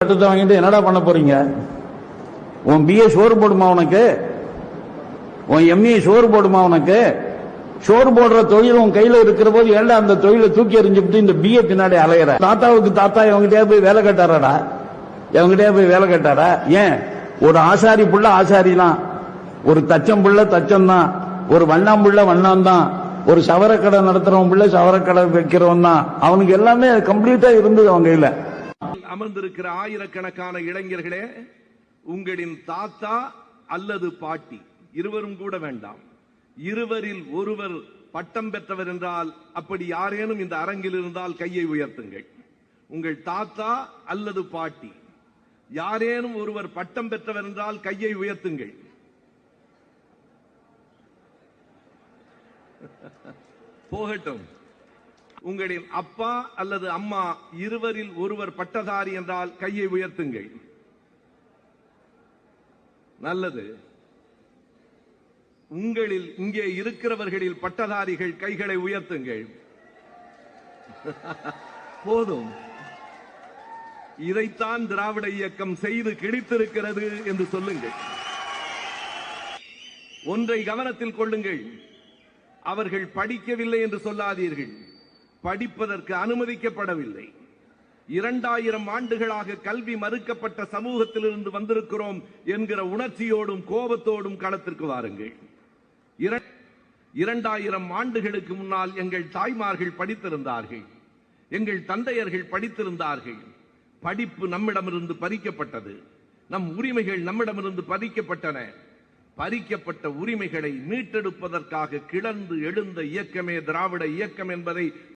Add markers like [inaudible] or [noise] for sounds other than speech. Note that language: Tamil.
சட்டத்தை வாங்கிட்டு என்னடா பண்ண போறீங்க? உன் பிஏ சோறு போடுமா உனக்கு? உன் எம்ஏ சோறு போடுமா உனக்கு? சோறு போடுற தொழில் உன் கையில இருக்கிற போது ஏன்டா அந்த தொழிலை தூக்கி எறிஞ்சுட்டு இந்த பிஏ பின்னாடி அலையிற? தாத்தாவுக்கு தாத்தா இவங்கிட்டே போய் வேலை கேட்டாராடா? இவங்கிட்டே போய் வேலை கேட்டாரா? ஏன்? ஒரு ஆசாரி புள்ள ஆசாரி தான் ஒரு தச்சம் புள்ள தச்சம் தான் ஒரு வண்ணாம் புள்ள வண்ணாம் தான் ஒரு சவரக்கடை நடத்துறவன் புள்ள சவரக்கடை வைக்கிறவன் தான் அவனுக்கு எல்லாமே கம்ப்ளீட்டா இருந்தது அவன் கையில. அமர்ந்திருக்கிற ஆயிரக்கணக்கான இளைஞர்களே உங்களின் தாத்தா அல்லது பாட்டி இருவரும் கூட வேண்டாம். இருவரில் ஒருவர் பட்டம் பெற்றவர் என்றால் அப்படி யாரேனும் இந்த அரங்கில் இருந்தால் கையை உயர்த்துங்கள். உங்கள் தாத்தா அல்லது பாட்டி யாரேனும் ஒருவர் பட்டம் பெற்றவர் என்றால் கையை உயர்த்துங்கள். போகட்டும். உங்களின் அப்பா அல்லது அம்மா இருவரில் ஒருவர் பட்டதாரி என்றால் கையை உயர்த்துங்கள். நல்லது. உங்களில் இங்கே இருக்கிறவர்களில் பட்டதாரிகள் கைகளை உயர்த்துங்கள். [laughs] போதும். இதைத்தான் திராவிட இயக்கம் செய்து கிழித்திருக்கிறது என்று சொல்லுங்கள். ஒன்றை கவனத்தில் கொள்ளுங்கள். அவர்கள் படிக்கவில்லை என்று சொல்லாதீர்கள். படிப்பதற்கு அனுமதிக்கப்படவில்லை. இரண்டாயிரம் ஆண்டுகளாக கல்வி மறுக்கப்பட்ட சமூகத்திலிருந்து வந்திருக்கிறோம் என்கிற உணர்ச்சியோடும் கோபத்தோடும் களத்திற்கு வாருங்கள். இரண்டாயிரம் ஆண்டுகளுக்கு முன்னால் எங்கள் தாய்மார்கள் படித்திருந்தார்கள். எங்கள் தந்தையர்கள் படித்திருந்தார்கள். படிப்பு நம்மிடமிருந்து பறிக்கப்பட்டது. நம் உரிமைகள் நம்மிடமிருந்து பறிக்கப்பட்டன. பறிக்கப்பட்ட உரிமைகளை மீட்டெடுப்பதற்காக கிளர்ந்து எழுந்த இயக்கமே திராவிட இயக்கம் என்பதை